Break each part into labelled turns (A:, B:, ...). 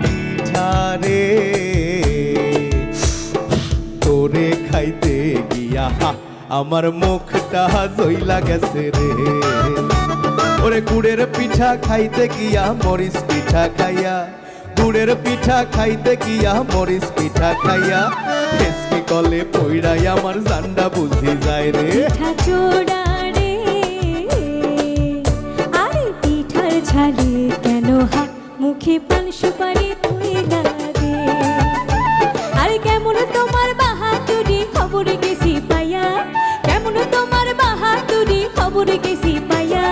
A: পিঠা রে তোরে খাইতে গিয়া আমার মুখটা জইলা গেছে রে। ওরে গুড়ের পিঠা খাইতে গিয়া মরিস পিঠা খাইয়া, গুড়ের পিঠা খাইতে গিয়া মরিস পিঠা খাইয়া হেসকি কলে পইড়াই আমার জান্ডা বুঝি যায় রে।
B: পিঠা চোড়া রে, আরে পিঠার ঝালে মুখে পান সুপারি তুই না দে আরে কেমন তোমার বাহাদুরি খবর গেছি পাইয়া কেমন তোমার বাহাদুরি খবর গেছি পাইয়া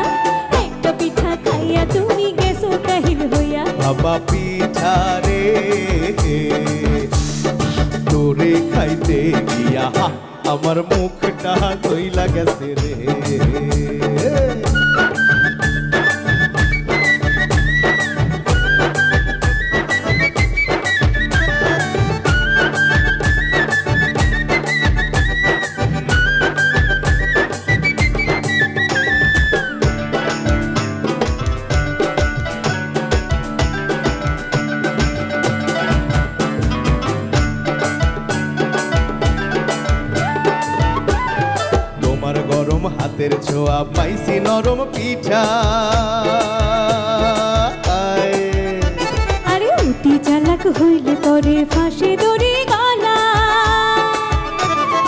B: একটা পিঠা খাইয়া তুমি গেছো কাহিল হইয়া।
A: বাবা পিঠা রে, তোরে খাইতে গিয়া আমার মুখটা জইলা গেছে রে। নরম হাতের ছোঁয়া পাইছি নরম পিঠা।
B: আরে অতি চালাক হইলে পরে ফাঁসি দড়ি গলা।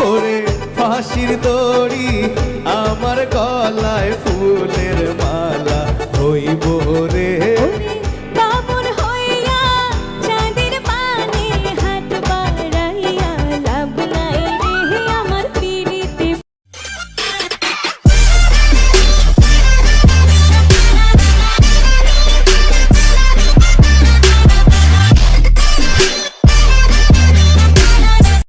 A: পরে ফাঁসির দড়ি আমার গলায় ফুলের মালা হইব রে